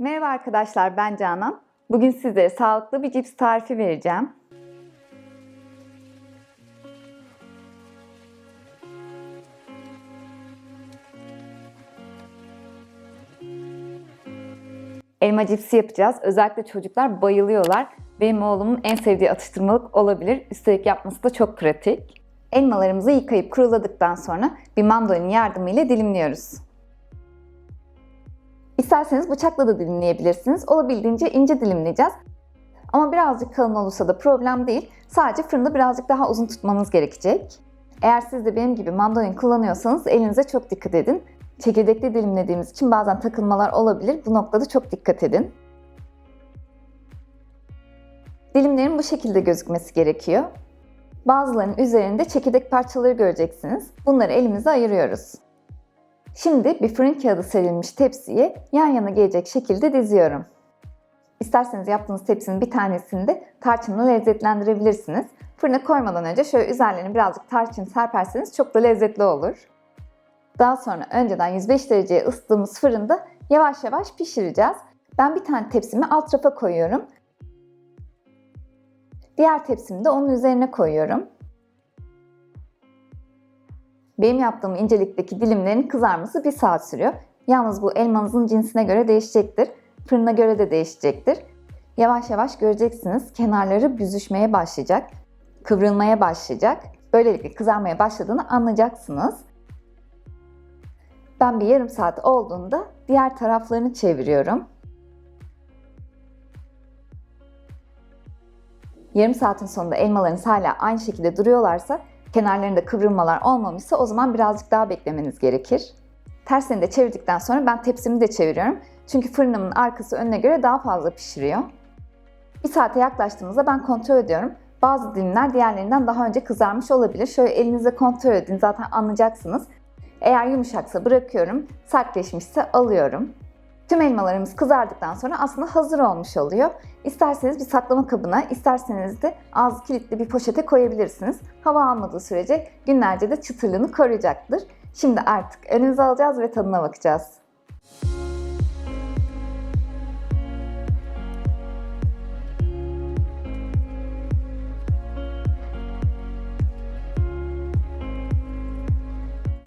Merhaba arkadaşlar ben Canan. Bugün sizlere sağlıklı bir cips tarifi vereceğim. Elma cipsi yapacağız. Özellikle çocuklar bayılıyorlar. Benim oğlumun en sevdiği atıştırmalık olabilir. Üstelik yapması da çok pratik. Elmalarımızı yıkayıp kuruladıktan sonra bir mandolin yardımıyla dilimliyoruz. İsterseniz bıçakla da dilimleyebilirsiniz. Olabildiğince ince dilimleyeceğiz. Ama birazcık kalın olursa da problem değil. Sadece fırında birazcık daha uzun tutmanız gerekecek. Eğer siz de benim gibi mandolin kullanıyorsanız elinize çok dikkat edin. Çekirdekli dilimlediğimiz için bazen takılmalar olabilir. Bu noktada çok dikkat edin. Dilimlerin bu şekilde gözükmesi gerekiyor. Bazılarının üzerinde çekirdek parçaları göreceksiniz. Bunları elimize ayırıyoruz. Şimdi bir fırın kağıdı serilmiş tepsiye yan yana gelecek şekilde diziyorum. İsterseniz yaptığınız tepsinin bir tanesini de tarçınla lezzetlendirebilirsiniz. Fırına koymadan önce şöyle üzerlerine birazcık tarçın serperseniz çok da lezzetli olur. Daha sonra önceden 105 dereceye ısıttığımız fırında yavaş yavaş pişireceğiz. Ben bir tane tepsimi alt rafa koyuyorum. Diğer tepsimi de onun üzerine koyuyorum. Benim yaptığım incelikteki dilimlerin kızarması bir saat sürüyor. Yalnız bu elmanızın cinsine göre değişecektir. Fırına göre de değişecektir. Yavaş yavaş göreceksiniz kenarları büzüşmeye başlayacak. Kıvrılmaya başlayacak. Böylelikle kızarmaya başladığını anlayacaksınız. Ben bir yarım saat olduğunda diğer taraflarını çeviriyorum. Yarım saatin sonunda elmalarınız hala aynı şekilde duruyorlarsa, kenarlarında kıvrılmalar olmamışsa o zaman birazcık daha beklemeniz gerekir. Tersini de çevirdikten sonra ben tepsimi de çeviriyorum. Çünkü fırınımın arkası önüne göre daha fazla pişiriyor. Bir saate yaklaştığımızda ben kontrol ediyorum. Bazı dilimler diğerlerinden daha önce kızarmış olabilir. Şöyle elinize kontrol edin zaten anlayacaksınız. Eğer yumuşaksa bırakıyorum, sertleşmişse alıyorum. Tüm elmalarımız kızardıktan sonra aslında hazır olmuş oluyor. İsterseniz bir saklama kabına, isterseniz de ağzı kilitli bir poşete koyabilirsiniz. Hava almadığı sürece günlerce de çıtırlığını koruyacaktır. Şimdi artık önümüze alacağız ve tadına bakacağız.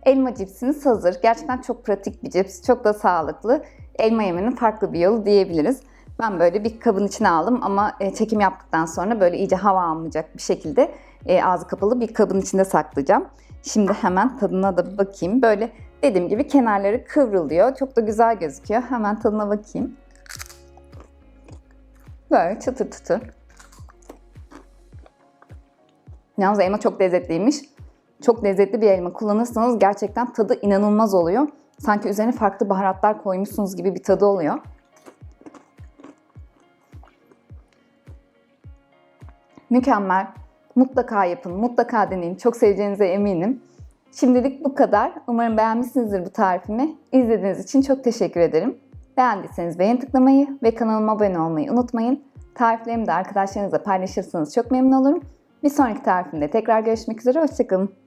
Elma cipsimiz hazır. Gerçekten çok pratik bir cips, çok da sağlıklı. Elma yemenin farklı bir yolu diyebiliriz. Ben böyle bir kabın içine aldım ama e, çekim yaptıktan sonra böyle iyice hava almayacak bir şekilde e, ağzı kapalı bir kabın içinde saklayacağım. Şimdi hemen tadına da bakayım. Böyle dediğim gibi kenarları kıvrılıyor. Çok da güzel gözüküyor. Hemen tadına bakayım. Böyle çıtır çıtır. Yalnız elma çok lezzetliymiş. Çok lezzetli bir elma kullanırsanız gerçekten tadı inanılmaz oluyor. Sanki üzerine farklı baharatlar koymuşsunuz gibi bir tadı oluyor. Mükemmel. Mutlaka yapın, mutlaka deneyin. Çok seveceğinize eminim. Şimdilik bu kadar. Umarım beğenmişsinizdir bu tarifimi. İzlediğiniz için çok teşekkür ederim. Beğendiyseniz beğen tıklamayı ve kanalıma abone olmayı unutmayın. Tariflerimi de arkadaşlarınızla paylaşırsanız çok memnun olurum. Bir sonraki tarifimde tekrar görüşmek üzere. Hoşçakalın.